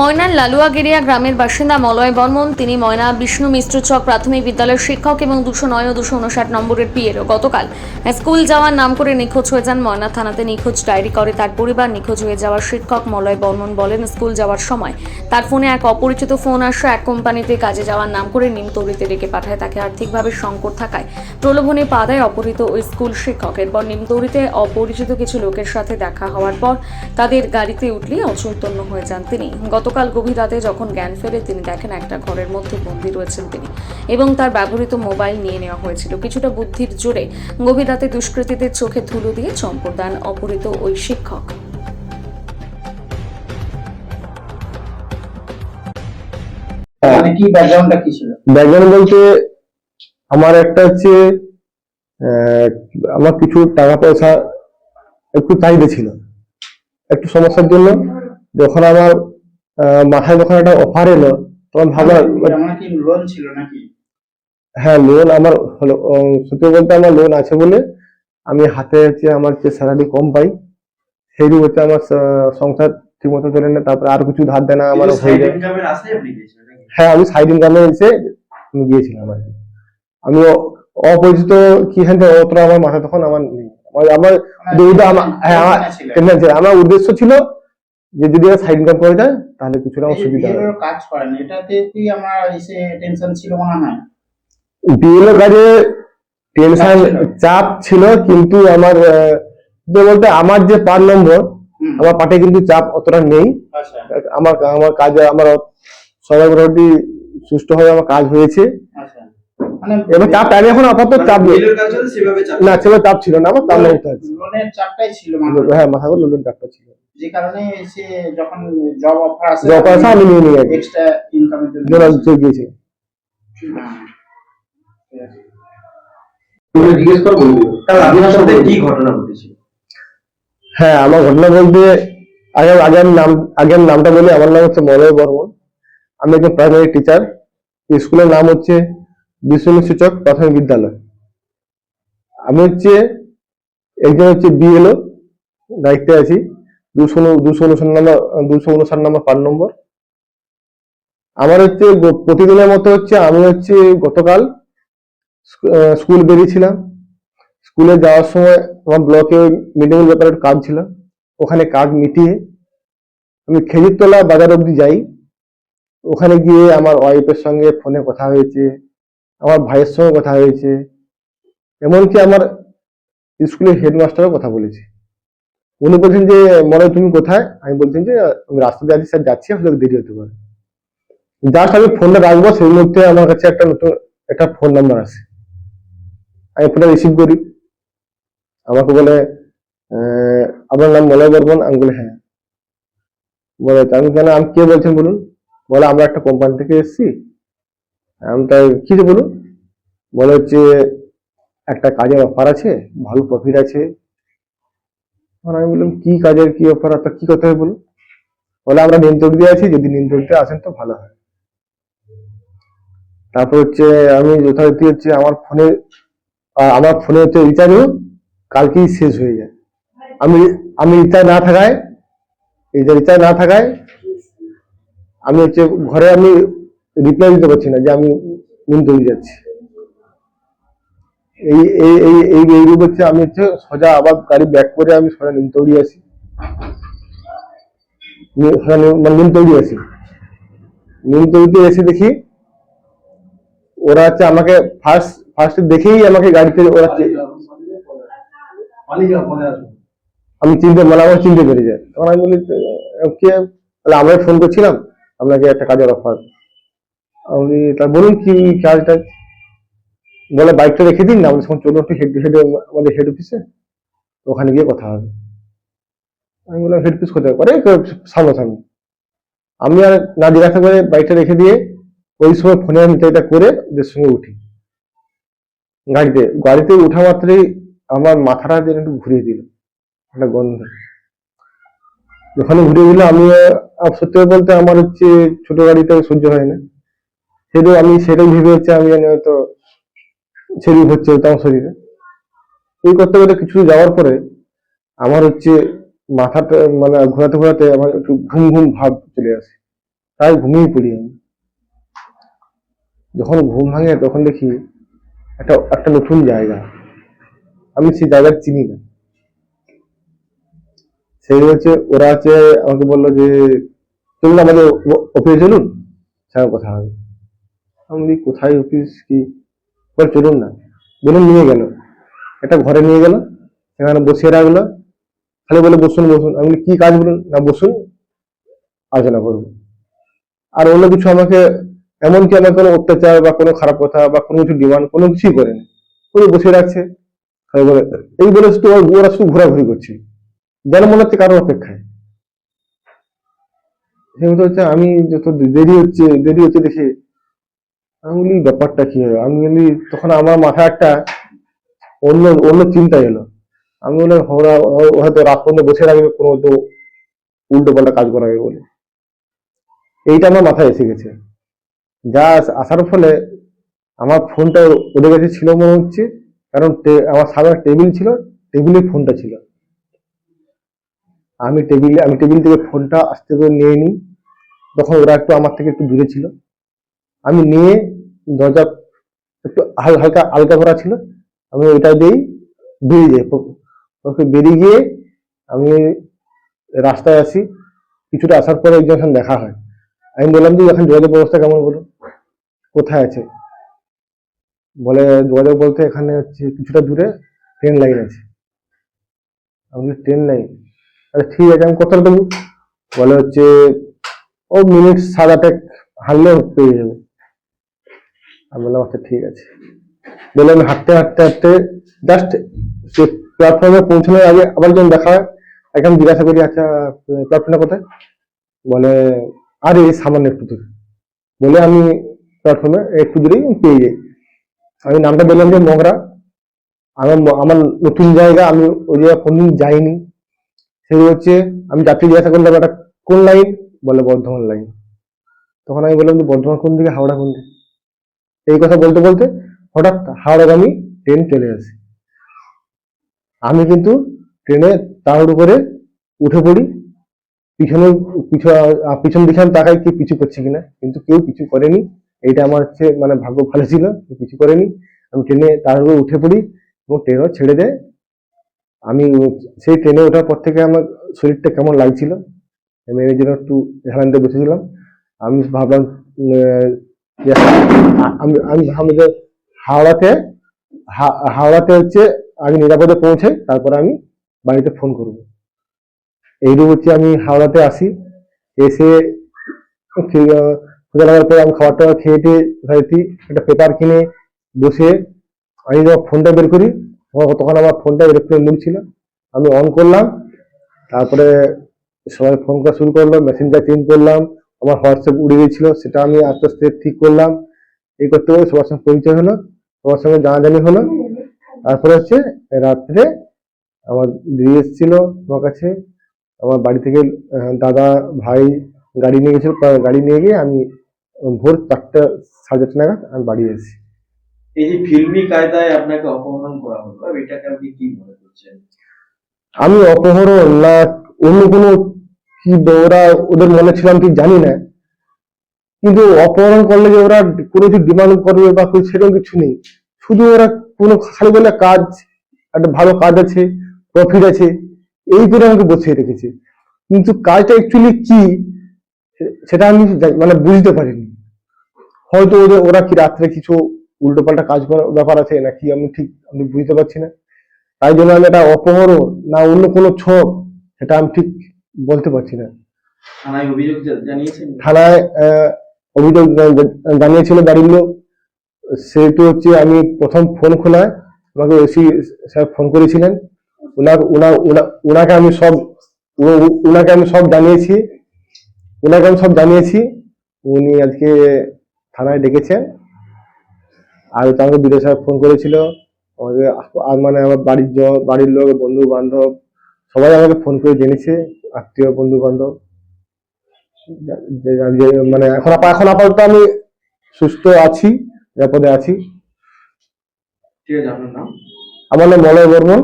ময়নার লালুয়াগেরিয়া গ্রামের বাসিন্দা মলয় বর্মন, তিনি ময়না, বিষ্ণু মিশ্র চক প্রাথমিক বিদ্যালয়ের শিক্ষক এবং দুশো নয় ও দুশো উনষাট নম্বরের পিএরও গতকাল স্কুল যাওয়ার নাম করে নিখোঁজ হয়ে যান ময়না। থানাতে নিখোঁজ ডায়েরি করে তার পরিবার। নিখোঁজ হয়ে যাওয়ার শিক্ষক মলয় বর্মন বলেন, স্কুল যাওয়ার সময় তার ফোনে এক অপরিচিত ফোন আসে। এক কোম্পানিতে কাজে যাওয়ার নাম করে নিমতৌড়িতে ডেকে পাঠায়। তাকে আর্থিকভাবে সংকট থাকায় প্রলোভনে পা দেয় অপহৃত ওই স্কুল শিক্ষক। এরপর নিমতৌড়িতে অপরিচিত কিছু লোকের সাথে দেখা হওয়ার পর তাদের গাড়িতে উঠলে অচৈতন্য হয়ে যান তিনি। গতকাল গভীর রাতে যখন জ্ঞান ফেরে তিনি দেখেন একটা ঘরের মধ্যে বন্দী রয়েছেন তিনি এবং তার ব্যবহৃত মোবাইল নিয়ে নেওয়া হয়েছিল। কিছুটা বুদ্ধির জোরে গভীর রাতে দুষ্কৃতীদের চোখে ধুলো দিয়ে চম্পট দেন অপহৃত ওই শিক্ষক। মানে কি ব্যাকগ্রাউন্ডটা কি ছিল? ব্যাকগ্রাউন্ড বলতে আমার একটা হচ্ছে আহ, আমার কিছু টাকা পয়সা একটু চাহিদা ছিল। একটু সমস্যার জন্য যখন আমার মাথায় যখন একটা অফার এলো তখন ভাবলাম লোন ছিল নাকি? হ্যাঁ লোন আমার হলো সত্যি বলতে আমার লোন আছে বলে আমি হাতে হচ্ছে আমার যে স্যালারি কম পাই সেই দিয়ে হচ্ছে আমার সংসার ঠিক মতো চলে না তারপরে আর কিছু ধার দেনা আমার হয়ে যায়। হ্যাঁ আমি সাইড ইনকামে এসে আমি গিয়েছিলাম আর কি। আমি অপরিচিত কি হ্যাঁ অতটা আমার মাথা তখন আমার নেই। আমার আমার হ্যাঁ আমার tendency আমার উদ্দেশ্য ছিল যে যদি সাইড ইনকাম করে যায় তাহলে কিছুটা আমার সুবিধা হবে। কাজ করেন এটাতে কি আমার এসে টেনশন ছিল মনে হয়? বিএলও কাজে টেনশন চাপ ছিল। কিন্তু আমার যে বলতে আমার যে পার নম্বর আমার পাটে কিন্তু চাপ অতটা নেই। আচ্ছা। আমার আমার কাজে আমার সবাই মোটামুটি সুষ্ঠুভাবে আমার কাজ হয়েছে। আচ্ছা। মানে এবং চাপ আমি এখন আপাতত চাপ নেই না সেভাবে চাপ ছিল না আমার চাপ নেই লোনের চাপটাই ছিল মানে হ্যাঁ মাথা করে লোন চাপটা ছিল। যে কারণে সে যখন জব অফার আসে জব offer আমি নিয়ে নিয়ে। এক্সট্রা ইনকামের জন্য। গিয়েছে। হ্যাঁ, তুমি জিজ্ঞেস করে তাহলে আপনার সাথে কি ঘটনা ঘটেছিল হ্যাঁ আমার ঘটনা বলতে আগে আগে নাম আগে নামটা বলি আমার নাম হচ্ছে মলয় বর্মন। আমি একজন প্রাইমারি টিচার স্কুলের নাম হচ্ছে বিষ্ণু সূচক প্রাথমিক বিদ্যালয়। আমি হচ্ছে একজন হচ্ছে বিএলও দায়িত্বে আছি। দুশো দুশো উনষাট নম্বর, দুশো উনষাট নম্বর পার নম্বর আমার হচ্ছে প্রতিদিনের মতো হচ্ছে আমি হচ্ছে গতকাল স্কুল বেরিয়েছিলাম। স্কুলে যাওয়ার সময় আমার ব্লকে মিল ব্যাপারে কাজ ছিল। ওখানে কাজ মিটিয়ে আমি খেজুরতলা বাজার অবধি যাই। ওখানে গিয়ে আমার ওয়াইফের সঙ্গে ফোনে কথা হয়েছে, আমার ভাইয়ের সঙ্গে কথা হয়েছে। এমনকি আমার স্কুলের হেডমাস্টারও কথা বলেছে। উনি বলছেন যে, মনে তুমি কোথায়? আমি বলছেন যে, আমি রাস্তা দিয়ে স্যার যাচ্ছি, হয়তো দেরি হতে পারে। জাস্ট আমি ফোনটা রাখব, সেই মুহূর্তে আমার কাছে একটা নতুন, একটা ফোন নাম্বার আছে। আমি ফোনটা রিসিভ করি। আমাকে বলে আপনার নাম মলয় বর্মন? আমি বলি হ্যাঁ। বলে আমি কেন, আমি কে বলছেন বলুন? বলে, আমরা একটা কোম্পানি থেকে এসেছি। আমি, তাই কি বলুন? বলে, হচ্ছে একটা কাজের অফার আছে, ভালো প্রফিট আছে। আর আমি বললাম, কি কাজের কি অফার তা কি করতে হবে বলুন? বলে, আমরা নিমতড়িতে আছি, যদি নিমতড়িতে আসেন তো ভালো হয়। তারপর হচ্ছে আমি যথারীতি হচ্ছে আমার ফোনে আমার ফোনে হচ্ছে রিচার্জও কালকেই শেষ হয়ে যায়। আমি আমি রিচার্জ না থাকায় রিচার্জ না থাকায় আমি হচ্ছে ঘরে আমি রিপ্লাই দিতে পারছি না যে আমি নিমতলি যাচ্ছি। এই এই এই এই এই হচ্ছে আমি হচ্ছে সোজা আবার গাড়ি ব্যাক করে আমি সোজা নিমতৌড়ি আসি মানে নিমতৌড়ি আসি নিমতৌড়িতে এসে দেখি ওরা হচ্ছে আমাকে ফার্স্ট ফার্স্ট দেখেই আমাকে গাড়িতে ওরা আমি চিনতে মানে আমার চিনতে পেরে যায়। তখন আমি বলি কে তাহলে আমরা ফোন করছিলাম, আপনাকে একটা কাজের অফার আমি তা বলুন কি কাজটা বলে বাইকটা রেখে দিন না আমরা তখন চলুন একটু হেড হেড আমাদের হেড অফিসে ওখানে গিয়ে কথা হবে। আমি বললাম হেড অফিস কোথায়? করে সামনাসামনি আমি আর না জিজ্ঞাসা করে বাইকটা রেখে দিয়ে ওই সময় ফোনে আমি এটা করে ওদের সঙ্গে উঠি। গাড়িতে গাড়িতে উঠা মাত্রই আমার মাথাটা যেন একটু ঘুরিয়ে দিল, একটা গন্ধ। যখন ঘুরিয়ে দিল আমি সত্যি বলতে আমার হচ্ছে ছোট গাড়িতে সহ্য হয় না। সেটা আমি, সেটাই ভেবে হচ্ছে আমি জানি হয়তো শরীর হচ্ছে আমার শরীরে। এই করতে করতে কিছু যাওয়ার পরে আমার হচ্ছে মাথাটা মানে ঘোরাতে ঘোরাতে আমার একটু ঘুম ঘুম ভাব চলে আসে। প্রায় ঘুমিয়ে পড়ি আমি। যখন ঘুম ভাঙে তখন দেখি একটা একটা নতুন জায়গা। আমি সেই জায়গা চিনি না। সেই হচ্ছে ওরা হচ্ছে আমাকে বলল যে চলুন আমাদের অফিসে চলুন স্যার কথা হবে। আমি কোথায় অফিস কি? বলে চলুন না। বলুন, নিয়ে গেল। একটা ঘরে নিয়ে গেল, সেখানে বসিয়ে রাখল। খালি বলে, বসুন বসুন। আমি কি কাজ বলুন? না, বসুন। আলোচনা করব। আর অন্য কিছু আমাকে এমনকি আমার কোনো অত্যাচার বা কোনো খারাপ কথা বা কোনো কিছু ডিমান্ড, কোনো কিছুই করে করেনি। পুরো বসে রাখছে। বলে, এই বলে শুধু ওরা- শুধু ঘোরাঘুরি করছে। যেন মনে হচ্ছে কারোর অপেক্ষায়। সেহেতু হচ্ছে, আমি যত দেরি হচ্ছে দেরি হচ্ছে দেখে আমি বলি ব্যাপারটা কি হবে আমি বলি তখন আমার মাথায় একটা অন্য অন্য চিন্তা এলো। আমি বলে ওরা হয়তো রাত পর্যন্ত বসে রাখবে, কোনো হয়তো উল্টো পাল্টা কাজ করাবে বলে। এইটা আমার মাথায় এসে গেছে। যা আসার ফলে আমার ফোনটা ওদের কাছে ছিল মনে হচ্ছে, কারণ আমার সামনে টেবিল ছিল, টেবিলে ফোনটা ছিল। আমি টেবিলে, আমি টেবিল থেকে ফোনটা আস্তে করে নিয়ে নিই। তখন ওরা একটু আমার থেকে একটু দূরে ছিল। আমি নিয়ে দরজা একটু হাল- হালকা আলগা করা ছিল। আমি ওইটা দিয়েই বেরিয়ে যাই। ওকে বেরিয়ে গিয়ে আমি রাস্তায় আসি। কিছুটা আসার পরে একজন সঙ্গে দেখা হয়। আমি বললাম যে এখন যোগাযোগ ব্যবস্থা কেমন বলো কোথায় আছে? বলে, যোগাযোগ বলতে এখানে হচ্ছে কিছুটা দূরে ট্রেন লাইন আছে। আমি ট্রেন লাইন? আচ্ছা ঠিক আছে, আমি কোথাও দেবো বলে হচ্ছে, ও মিনিট সাত আটেক হারলে পেয়ে যাবে। আমি বললাম আচ্ছা ঠিক আছে। বলে আমি হাঁটতে হাঁটতে হাঁটতে জাস্ট সে প্ল্যাটফর্মে পৌঁছানোর আগে আবার যখন দেখা তাকে জিজ্ঞাসা করি আচ্ছা প্ল্যাটফর্মটা কোথায়? বলে, আরে সামান্য একটু দূরে। বলে, আমি প্ল্যাটফর্মে একটু দূরেই পেয়ে যাই। আমি নামটা বললাম যে, মগরা। আমার আমার নতুন জায়গা, আমি ওই জায়গায় কোনদিন যাইনি। সেই হচ্ছে, আমি যাত্রী জিজ্ঞাসা করলাম, এটা কোন লাইন বলে, বর্ধমান লাইন তখন আমি বললাম যে, বর্ধমান কোন দিকে? হাওড়া কোন দিকে? এই কথা বলতে বলতে হঠাৎ হাওড়াগামী ট্রেন চলে আসে। আমি কিন্তু ট্রেনে তাড়াহুড়ো করে উঠে পড়ি। পিছনে, পিছু পিছন আমি তাকাই কি পিছু করছে কিনা। কিন্তু কেউ কিছু করেনি। এইটা আমার হচ্ছে মানে ভাগ্য ভালো ছিল, কেউ কিছু করেনি। আমি ট্রেনে তাড়াহুড়ো উঠে পড়ি এবং ট্রেনও ছেড়ে দেয়। আমি সেই ট্রেনে ওঠার পর থেকে আমার শরীরটা কেমন লাগছিল। আমি এই জন্য একটু হেলান্তে বসেছিলাম। আমি ভাবলাম আমি আমি হাওড়াতে হাওড়াতে হচ্ছে আগে নিরাপদে পৌঁছে তারপরে আমি বাড়িতে ফোন করব। এইরকম হচ্ছে আমি হাওড়াতে আসি, এসে লাগার পরে আমি খাবার টাবার খেয়ে হয়তো একটা পেপার কিনে বসে আমি যখন ফোনটা বের করি তখন- আমার ফোনটা ইলেকট্রনিক মুড ছিল আমি অন করলাম, তারপরে সবাই ফোন করা শুরু করল মেসেঞ্জার চেঞ্জ করলাম আমার হোয়াটসঅ্যাপ উড়ে গেছিল সেটা আমি আস্তে আস্তে ঠিক করলাম। এই করতে করতে সবার সঙ্গে পরিচয় হলো সবার সঙ্গে জানাজানি হলো। তারপরে হচ্ছে রাত্রে আমার দিদি এসেছিল আমার কাছে। আমার বাড়ি থেকে দাদা ভাই গাড়ি নিয়ে গেছিল গাড়ি নিয়ে গিয়ে আমি ভোর চারটা সাড়ে চারটা নাগাদ আমি বাড়ি এসেছি। এই যে ফিল্মি কায়দায় আপনাকে অপহরণ করা হলো এটাকে আপনি কি মনে করছেন? আমি অপহরণ না অন্য কোনো কি ওরা ওদের মনে ছিল আমি ঠিক জানি না। কিন্তু অপহরণ করলে যে ওরা কোনো কিছু ডিমান্ড করবে বা সেরকম কিছু নেই। শুধু ওরা কোনো খালি বলে কাজ, একটা ভালো কাজ আছে প্রফিট আছে, এই করে আমাকে বসিয়ে রেখেছে। কিন্তু কাজটা অ্যাকচুয়ালি কি, সেটা আমি মানে বুঝতে পারিনি। হয়তো ওদের ওরা কি রাত্রে কিছু উল্টোপাল্টা কাজ করার ব্যাপার আছে নাকি আমি ঠিক আমি বুঝতে পারছি না। তাই জন্য আমি এটা অপহরণ না অন্য কোনো ছক, সেটা আমি ঠিক বলতে পারছি না। থানায় অভিযোগ জানিয়েছেন? থানায় জানিয়েছিল বাড়ির লোক সেহেতু হচ্ছে আমি প্রথম ফোন খোলায় আমাকে ওসি স্যার ফোন করেছিলেন। ওনার ওনা- ওনা- ওনাকে আমি সব ওনাকে আমি সব জানিয়েছি। ওনাকে আমি সব জানিয়েছি। উনি আজকে থানায় ডেকেছেন। আর হচ্ছে আমাকে বিডিও সাহেব ফোন করেছিল। আমাকে আর মানে আমার বাড়ির বাড়ির লোক বন্ধু বান্ধব সবাই আমাকে ফোন করে জেনেছে। আত্মীয় বন্ধু বান্ধব মানে এখন এখন আপাতত আমি সুস্থ আছি নিরাপদে আছি। ঠিক আছে আপনার নাম? আমার নাম মলয় বর্মন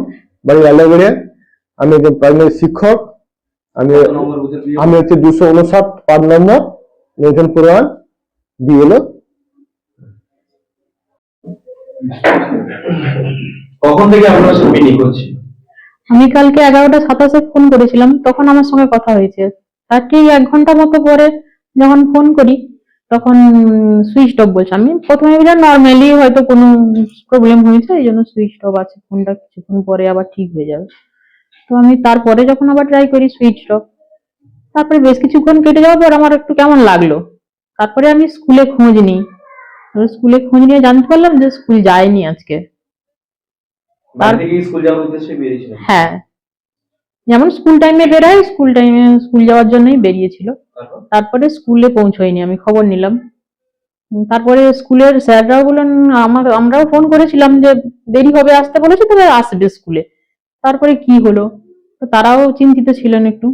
বাড়ি আল্লাগড়িয়া আমি একজন প্রাইমারি শিক্ষক। আমি আমি হচ্ছে দুশো উনষাট পাঁচ নম্বর নেথন পুরওয়ান বিএলও কখন থেকে আপনার নিখোঁজ ছিল? আমি কালকে এগারোটা সাতাশে ফোন করেছিলাম, তখন আমার সঙ্গে কথা হয়েছে। তার ঠিক এক ঘণ্টা মতো পরে যখন ফোন করি, তখন সুইচ অফ বলছে। আমি প্রথমে ভেবেছিলাম নর্মালি হয়তো কোনো প্রবলেম হয়েছে, এই জন্য সুইচ অফ আছে। ফোনটা কিছুক্ষণ পরে আবার ঠিক হয়ে যাবে। তো আমি তারপরে যখন আবার ট্রাই করি সুইচ অফ তারপরে বেশ কিছুক্ষণ কেটে যাওয়ার পর আমার একটু কেমন লাগল। তারপরে আমি স্কুলে খোঁজ নিই। স্কুলে খোঁজ নিয়ে জানতে পারলাম যে স্কুল যায়নি আজকে। স্কুল যাওয়ার উদ্দেশ্যে বেরিয়েছিলেন হ্যাঁ। যেমন স্কুল টাইমে বেরোয় স্কুল টাইমে স্কুল যাওয়ার জন্যই বেরিয়েছিল। তারপরে? স্কুলে পৌঁছয়নি আমি খবর নিলাম। তারপরে স্কুলের স্যাররাও বললেন আমার আমরাও ফোন করেছিলাম যে দেরি হবে আসতে বলেছে তবে আসবে স্কুলে। তারপরে কি হলো? তো তারাও চিন্তিত ছিলেন একটু।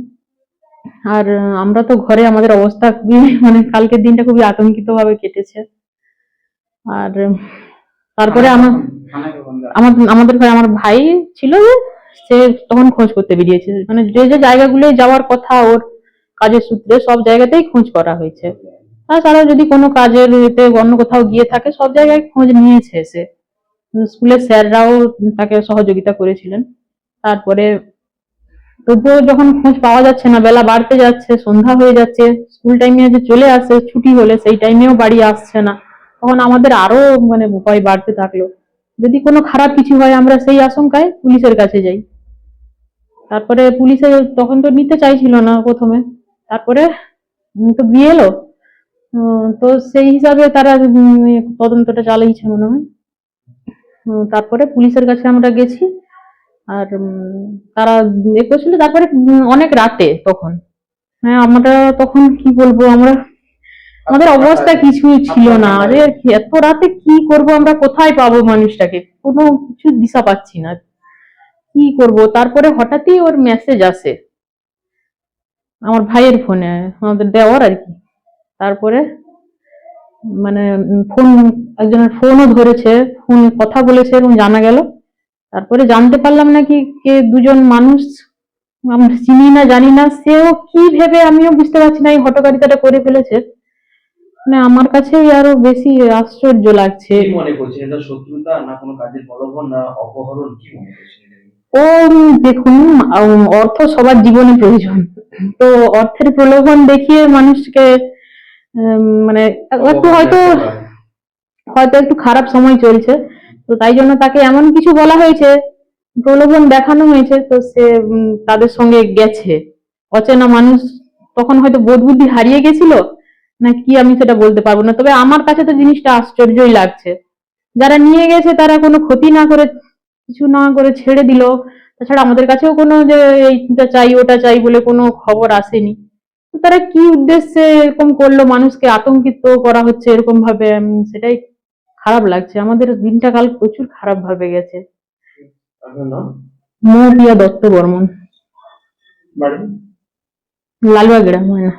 আর আমরা তো ঘরে আমাদের অবস্থা খুবই মানে কালকের দিনটা খুবই আতঙ্কিত ভাবে কেটেছে। আর তারপরে আমার? আমার আমাদের ঘরে আমার ভাই ছিল সে তখন খোঁজ করতে বেরিয়েছে। মানে যে যে জায়গাগুলো যাওয়ার কথা, ওর কাজের সূত্রে সব জায়গাতেই খোঁজ করা হয়েছে। তাছাড়া যদি কোনো কাজের এতে অন্য কোথাও গিয়ে থাকে, সব জায়গায় খোঁজ নিয়েছে সে। স্কুলের স্যাররাও তাকে সহযোগিতা করেছিলেন। তারপরে তবুও যখন খোঁজ পাওয়া যাচ্ছে না, বেলা বাড়তে যাচ্ছে, সন্ধ্যা হয়ে যাচ্ছে, স্কুল টাইমে যে চলে আসে, ছুটি হলে সেই টাইমেও বাড়ি আসছে না। তখন আমাদের আরও মানে ভয় বাড়তে থাকল। যদি কোনো খারাপ কিছু হয়, আমরা সেই আশঙ্কায় পুলিশের কাছে যাই। তারপরে পুলিশে তখন তো নিতে চাইছিল না প্রথমে। তারপরে তো বিয়ে এলো। তো সেই হিসাবে তারা তদন্তটা চালিয়েছে মনে হয়। তারপরে পুলিশের কাছে আমরা গেছি। আর তারা এ করছিল। তারপরে অনেক রাতে তখন। হ্যাঁ আমরা তখন কি বলব? আমরা আমাদের অবস্থা কিছুই ছিল না। আরে এত রাতে কি করব আমরা কোথায় পাবো মানুষটাকে? কোনো কিছু দিশা পাচ্ছি না। কি করব? তারপরে হঠাৎই ওর মেসেজ আসে। আমার ভাইয়ের ফোনে আমাদের দেওয়ার আর কি। তারপরে মানে ফোন একজনের ফোনও ধরেছে ফোন কথা বলেছে এবং জানা গেল। তারপরে জানতে পারলাম নাকি কে দুজন মানুষ আমরা চিনি না জানি না সেও কি ভেবে আমিও বুঝতে পারছি না এই হটকারিতাটা করে ফেলেছে। মানে আমার কাছেই আরও বেশি আশ্চর্য লাগছে। কি মনে করছেন? এটা শত্রুতা না কোনো কাজের প্রলোভন না অপহরণ? কি মনে করছেন ও দেখুন অর্থ সবার জীবনে প্রয়োজন। তো অর্থের প্রলোভন দেখিয়ে মানুষকে মানে একটু হয়তো। হয়তো একটু খারাপ সময় চলছে। তো তাই জন্য তাকে এমন কিছু বলা হয়েছে প্রলোভন দেখানো হয়েছে তো সে তাদের সঙ্গে গেছে। অচেনা মানুষ তখন হয়তো বোধ বুদ্ধি হারিয়ে গেছিল না কি আমি সেটা বলতে পারব না। তবে আমার কাছে তো জিনিসটা আশ্চর্যই লাগছে। যারা নিয়ে গেছে তারা কোনো ক্ষতি না করে কিছু না করে ছেড়ে দিল। তাছাড়া আমাদের কাছেও কোনো যে এইটা চাই ওটা চাই বলে কোনো খবর আসেনি। তো তারা কি উদ্দেশ্যে এরকম করল? মানুষকে আতঙ্কিত করা হচ্ছে এরকম ভাবে সেটাই খারাপ লাগছে। আমাদের দিনটা কাল প্রচুর খারাপ ভাবে গেছে নাম? দত্ত বর্মন। বাড়ি? লালবাগেরা ময়না।